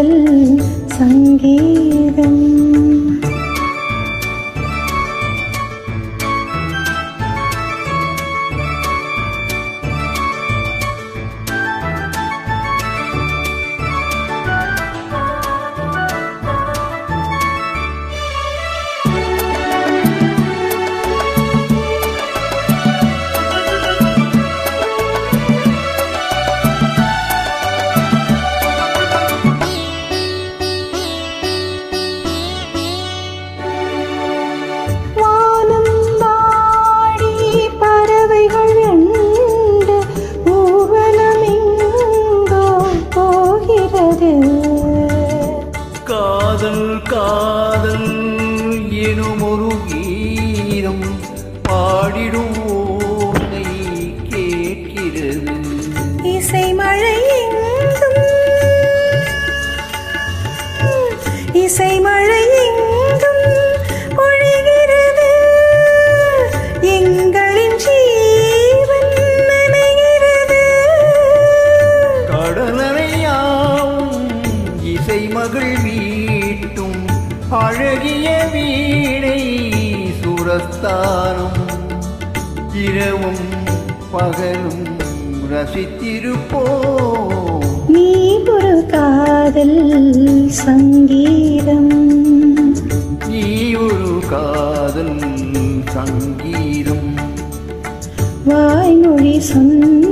காதல் சங்கீதம். காதல் காதல் எனும் ஒரு கீதம் பாடிடும் ஓசை கேட்கிறது. இசை மழை இசை மழை எங்கும் பொழிகிறது எங்களின் ஜீவன் நனைகிறது. கடலறையாவும் இசை மகள் மீட்டும் அழகிய வீணை சுரஸ்தானம். இரவும் பகலும் ரசித்திருப்போம். நீ ஒரு காதல் சங்கீதம். நீ ஒரு காதல் சங்கீதம். வாய்மொழி சொன்னால்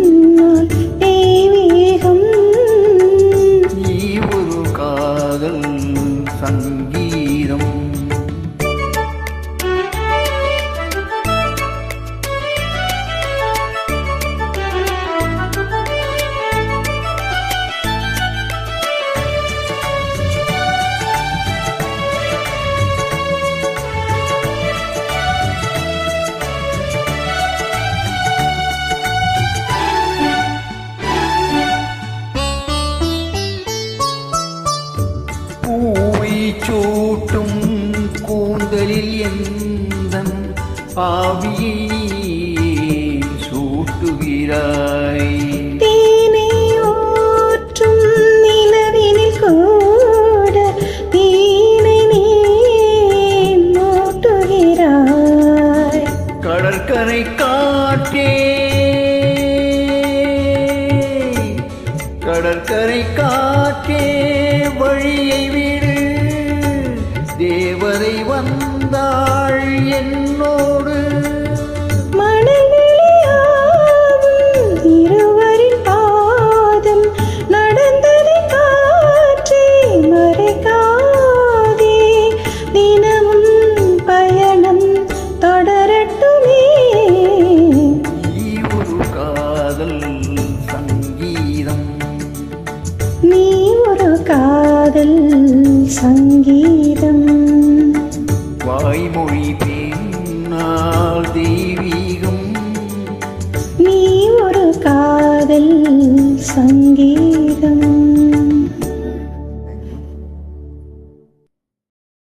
பூவை சூட்டும் கூந்தலில் எந்தன் பாவியை சூட்டுகிறார்? கடற்கரை காற்றே வழியை வீடு. தேவதை வந்தாள் என்னோ சங்கீதம். வாய்மொழி பின்னால் தெய்வீகம். நீ ஒரு காதல் சங்கீதம்.